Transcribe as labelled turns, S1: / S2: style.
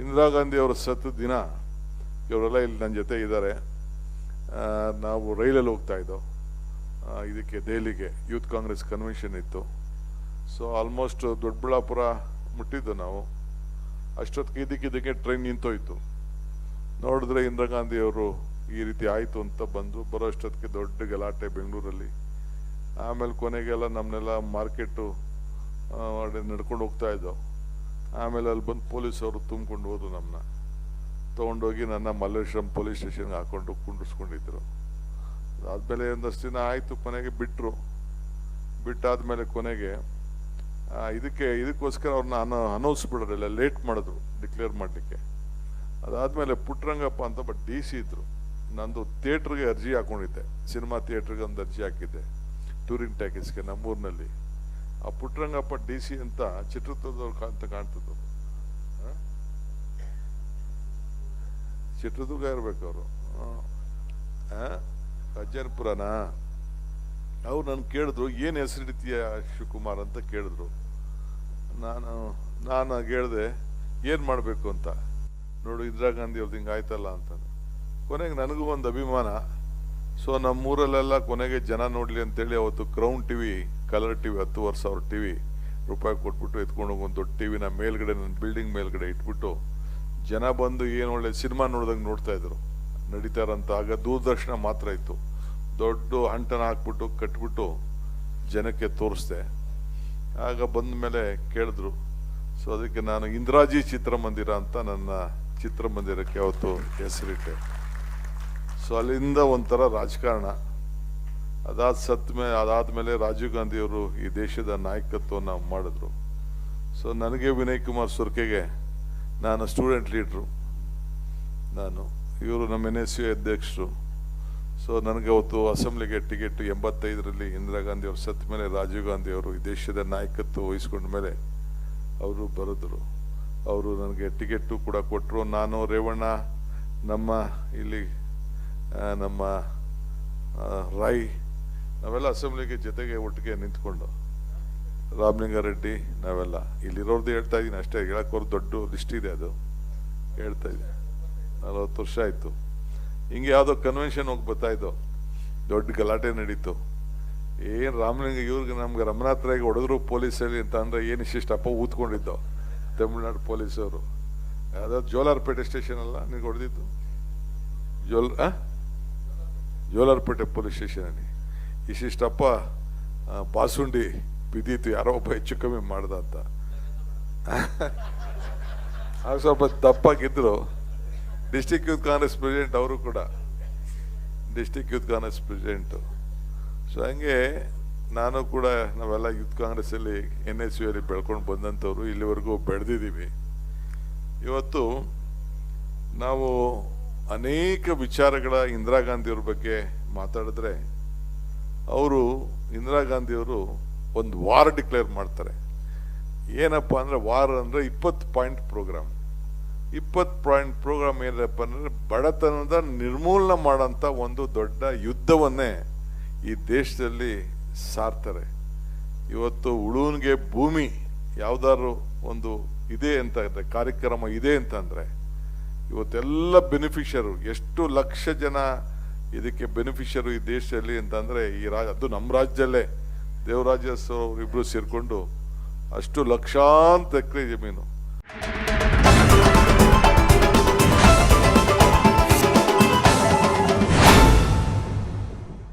S1: ಇಂದಿರಾ ಗಾಂಧಿ ಅವರು ಸತ್ತ ದಿನ ಇವರೆಲ್ಲ ಇಲ್ಲಿ ನನ್ನ ಜೊತೆ ಇದ್ದಾರೆ. ನಾವು ರೈಲಲ್ಲಿ ಹೋಗ್ತಾ ಇದ್ದೋ ಇದಕ್ಕೆ ದೆಹಲಿಗೆ ಯೂತ್ ಕಾಂಗ್ರೆಸ್ ಕನ್ವೆನ್ಷನ್ ಇತ್ತು. ಸೊ ಆಲ್ಮೋಸ್ಟ್ ದೊಡ್ಡಬಳ್ಳಾಪುರ ಮುಟ್ಟಿದ್ದು ನಾವು. ಅಷ್ಟೊತ್ತಿಗೆ ಇದಕ್ಕಿದ್ದಕ್ಕೆ ಟ್ರೈನ್ ನಿಂತೋಯ್ತು. ನೋಡಿದ್ರೆ ಇಂದಿರಾ ಗಾಂಧಿ ಅವರು ಈ ರೀತಿ ಆಯಿತು ಅಂತ ಬಂದು ಬರೋ ಅಷ್ಟೊತ್ತಿಗೆ ದೊಡ್ಡ ಗಲಾಟೆ ಬೆಂಗಳೂರಲ್ಲಿ. ಆಮೇಲೆ ಕೊನೆಗೆಲ್ಲ ನಮ್ಮನ್ನೆಲ್ಲ ಮಾರ್ಕೆಟು ನಡ್ಕೊಂಡು ಹೋಗ್ತಾ ಇದ್ದೋ. ಆಮೇಲೆ ಅಲ್ಲಿ ಬಂದು ಪೊಲೀಸವರು ತುಂಬಿಕೊಂಡು ಹೋದ್ರು ನಮ್ಮನ್ನ ತೊಗೊಂಡೋಗಿ ನನ್ನ ಮಲ್ಲೇಶ್ವರಂ ಪೊಲೀಸ್ ಸ್ಟೇಷನ್ಗೆ ಹಾಕೊಂಡು ಕುಂಡಿಸ್ಕೊಂಡಿದ್ರು ಅದಾದಮೇಲೆ ಒಂದಷ್ಟು ದಿನ ಆಯಿತು, ಕೊನೆಗೆ ಬಿಟ್ಟರು ಬಿಟ್ಟಾದಮೇಲೆ ಕೊನೆಗೆ ಇದಕ್ಕೆ, ಇದಕ್ಕೋಸ್ಕರ ಅವ್ರನ್ನ ಅನ ಅನೌನ್ಸ್ ಬಿಡೋದಿಲ್ಲ ಲೇಟ್ ಮಾಡಿದ್ರು ಡಿಕ್ಲೇರ್ ಮಾಡಲಿಕ್ಕೆ. ಅದಾದಮೇಲೆ ಪುಟ್ಟರಂಗಪ್ಪ ಅಂತ ಬಟ್ ಡಿ ಸಿ ಇದ್ರು. ನಂದು ಥಿಯೇಟ್ರಿಗೆ ಅರ್ಜಿ ಹಾಕೊಂಡಿದ್ದೆ. ಸಿನಿಮಾ ಥಿಯೇಟ್ರಿಗೆ ಒಂದು ಅರ್ಜಿ ಹಾಕಿದ್ದೆ. ಟೂರಿಂಗ್ ಟ್ಯಾಕೀಸ್ಗೆ ನಮ್ಮೂರಿನಲ್ಲಿ. ಆ ಪುಟ್ಟರಂಗಪ್ಪ ಡಿ ಸಿ ಅಂತ ಚಿತ್ರದುರ್ಗದವ್ರು ಅಂತ ಕಾಣ್ತದ್ದು ಆ? ಚಿತ್ರದುರ್ಗ ಇರ್ಬೇಕು ಅವರು. ಅಜ್ಜನಪುರನಾ ಅವ್ರು ನಾನು ಕೇಳಿದ್ರು, ಏನು ಹೆಸರಿಡ್ತೀಯ ಶಿವಕುಮಾರ್ ಅಂತ ಕೇಳಿದ್ರು. ನಾನು ನಾನು ಹೇಳಿದೆ, ಏನು ಮಾಡಬೇಕು ಅಂತ. ನೋಡು, ಇಂದಿರಾ ಗಾಂಧಿ ಅವ್ರದ್ದು ಹಿಂಗೆ ಆಯ್ತಲ್ಲ ಅಂತ ಕೊನೆಗೆ ನನಗೂ ಒಂದು ಅಭಿಮಾನ. ಸೊ, ನಮ್ಮೂರಲ್ಲೆಲ್ಲ ಕೊನೆಗೆ ಜನ ನೋಡಲಿ ಅಂತೇಳಿ ಅವತ್ತು crown T V colour T V ಹತ್ತುವರೆ ಸಾವಿರ ಟಿ ವಿ ರೂಪಾಯಿ ಕೊಟ್ಬಿಟ್ಟು ಎತ್ಕೊಂಡು ಒಂದು ದೊಡ್ಡ ಟಿ ವಿನ ಮೇಲ್ಗಡೆ, ನನ್ನ ಬಿಲ್ಡಿಂಗ್ ಮೇಲ್ಗಡೆ ಇಟ್ಬಿಟ್ಟು ಜನ ಬಂದು ಏನು ಒಳ್ಳೆ ಸಿನಿಮಾ ನೋಡ್ದಂಗೆ ನೋಡ್ತಾ ಇದ್ರು. ನಡೀತಾ ಇರೋಂಥ ಆಗ ದೂರದರ್ಶನ ಮಾತ್ರ ಇತ್ತು. ದೊಡ್ಡ ಅಂಟನ ಹಾಕ್ಬಿಟ್ಟು ಕಟ್ಬಿಟ್ಟು ಜನಕ್ಕೆ ತೋರಿಸ್ದೆ. ಆಗ ಬಂದ ಮೇಲೆ ಕೇಳಿದ್ರು, ಸೊ ಅದಕ್ಕೆ ನಾನು ಇಂದ್ರಾಜಿ ಚಿತ್ರಮಂದಿರ ಅಂತ ನನ್ನ ಚಿತ್ರಮಂದಿರಕ್ಕೆ ಅವತ್ತು ಹೆಸರಿಟ್ಟೆ. ಸೊ ಅಲ್ಲಿಂದ ಒಂಥರ ರಾಜಕಾರಣ. ಅದಾದ ಸತ್ ಮೇಲೆ ಅದಾದಮೇಲೆ ರಾಜೀವ್ ಗಾಂಧಿಯವರು ಈ ದೇಶದ ನಾಯಕತ್ವವನ್ನು ಮಾಡಿದ್ರು. ಸೊ ನನಗೆ ವಿನಯ್ ಕುಮಾರ್ ಸುರ್ಕೆಗೆ ನಾನು ಸ್ಟೂಡೆಂಟ್ ಲೀಡ್ರು. ನಾನು ಇವರು ನಮ್ಮ ಎನ್ ಎಸ್ ಯು ಅಧ್ಯಕ್ಷರು. ಸೊ ನನಗೆ ಅವತ್ತು ಅಸೆಂಬ್ಲಿಗೆ ಟಿಕೆಟ್ ಎಂಬತ್ತೈದರಲ್ಲಿ ಇಂದಿರಾ ಗಾಂಧಿ ಅವರು ಸತ್ತ ಮೇಲೆ, ರಾಜೀವ್ ಗಾಂಧಿ ಅವರು ಈ ದೇಶದ ನಾಯಕತ್ವ ವಹಿಸ್ಕೊಂಡ ಮೇಲೆ ಅವರು ಬರೆದ್ರು. ಅವರು ನನಗೆ ಟಿಕೆಟು ಕೂಡ ಕೊಟ್ಟರು ನಾನು ರೇವಣ್ಣ, ನಮ್ಮ ಇಲ್ಲಿ ನಮ್ಮ ರೈ ನಾವೆಲ್ಲ ಅಸೆಂಬ್ಲಿಗೆ ಜೊತೆಗೆ ಒಟ್ಟಿಗೆ ನಿಂತ್ಕೊಂಡು ರಾಮಲಿಂಗಾರೆಡ್ಡಿ ನಾವೆಲ್ಲ. ಇಲ್ಲಿರೋರ್ದು ಹೇಳ್ತಾ ಇದ್ದೀನಿ ಅಷ್ಟೇ ಹೇಳೋಕ್ಕೋರು ದೊಡ್ಡ ಲಿಸ್ಟ್ ಇದೆ ಅದು. ಹೇಳ್ತಾ ಇದ್ದೀನಿ. ನಲವತ್ತು ವರ್ಷ ಆಯಿತು. ಹಿಂಗೆ ಯಾವುದೋ ಕನ್ವೆನ್ಷನ್ ಹೋಗಿ ಬರ್ತಾಯಿದ್ದೋ ದೊಡ್ಡ ಗಲಾಟೆ ನಡೀತು. ಏನು ರಾಮಲಿಂಗ ಇವ್ರಿಗೆ ನಮ್ಗೆ ರಮನಾಥ್ ರಾಯ್ಗೆ ಹೊಡೆದ್ರು ಪೊಲೀಸಲ್ಲಿ ಅಂತ ಅಂದರೆ ಏನು ಇಷ್ಟಿಷ್ಟಪ್ಪ ಊತ್ಕೊಂಡಿದ್ದೋ? ತಮಿಳ್ನಾಡು ಪೊಲೀಸವರು. ಯಾವುದೋ ಜೋಲಾರ್ಪೇಟೆ ಸ್ಟೇಷನ್ ಅಲ್ಲ, ನಿನ್ಗೆ ಹೊಡೆದಿದ್ದು? ಜೋಲ್? ಜೋಲಾರ್ಪೇಟೆ ಪೊಲೀಸ್ ಸ್ಟೇಷನಲ್ಲಿ. ಇಷ್ಟಿಷ್ಟಪ್ಪ ಬಾಸುಂಡಿ ಬಿದ್ದಿತ್ತು ಯಾರೋ ಒಬ್ಬ ಹೆಚ್ಚು ಕಮ್ಮಿ ಮಾಡ್ದ ಅಂತ. ಆಗ ಸ್ವಲ್ಪ ದಪ್ಪಾಗಿದ್ರು. ಡಿಸ್ಟಿಕ್ ಯೂತ್ ಕಾಂಗ್ರೆಸ್ ಪ್ರೆಸಿಡೆಂಟ್ ಅವರು ಕೂಡ. District youth Congress president so ಹಂಗೆ ನಾನು ಕೂಡ ನಾವೆಲ್ಲ ಯೂತ್ ಕಾಂಗ್ರೆಸ್ಸಲ್ಲಿ ಎನ್ ಎಸ್ ಯು ಅಲ್ಲಿ ಬೆಳ್ಕೊಂಡು ಬಂದಂಥವ್ರು ಇಲ್ಲಿವರೆಗೂ ಬೆಳೆದಿದ್ದೀವಿ. ಇವತ್ತು ನಾವು ಅನೇಕ ವಿಚಾರಗಳ ಇಂದಿರಾ ಗಾಂಧಿಯವ್ರ ಬಗ್ಗೆ ಮಾತಾಡಿದ್ರೆ ಅವರು ಇಂದಿರಾ ಗಾಂಧಿಯವರು ಒಂದು ವಾರ್ ಡಿಕ್ಲೇರ್ ಮಾಡ್ತಾರೆ. ಏನಪ್ಪ ಅಂದರೆ ವಾರ್ ಅಂದರೆ ಇಪ್ಪತ್ತು ಪಾಯಿಂಟ್ ಪ್ರೋಗ್ರಾಮ್. ಇಪ್ಪತ್ತು ಪಾಯಿಂಟ್ ಪ್ರೋಗ್ರಾಮ್ ಏನಪ್ಪ ಅಂದರೆ ಬಡತನದ ನಿರ್ಮೂಲನೆ ಮಾಡೋಂಥ ಒಂದು ದೊಡ್ಡ ಯುದ್ಧವನ್ನೇ ಈ ದೇಶದಲ್ಲಿ ಸಾರ್ತಾರೆ. ಇವತ್ತು ಉಳುವನ್ಗೆ ಭೂಮಿ ಯಾವುದಾದ್ರು ಒಂದು ಇದೆ ಅಂತ ಕಾರ್ಯಕ್ರಮ ಇದೆ ಅಂತಂದರೆ ಇವತ್ತೆಲ್ಲ ಬೆನಿಫಿಷರು ಎಷ್ಟು ಲಕ್ಷ ಜನ ಇದಕ್ಕೆ ಬೆನಿಫಿಷರು ಈ ದೇಶದಲ್ಲಿ ಅಂತಂದ್ರೆ ಈ ರಾಜ, ಅದು ನಮ್ಮ ರಾಜ್ಯದಲ್ಲೇ ದೇವರಾಜ ಇಬ್ಬರು ಸೇರ್ಕೊಂಡು ಅಷ್ಟು ಲಕ್ಷಾಂತರ ಎಕರೆ ಜಮೀನು.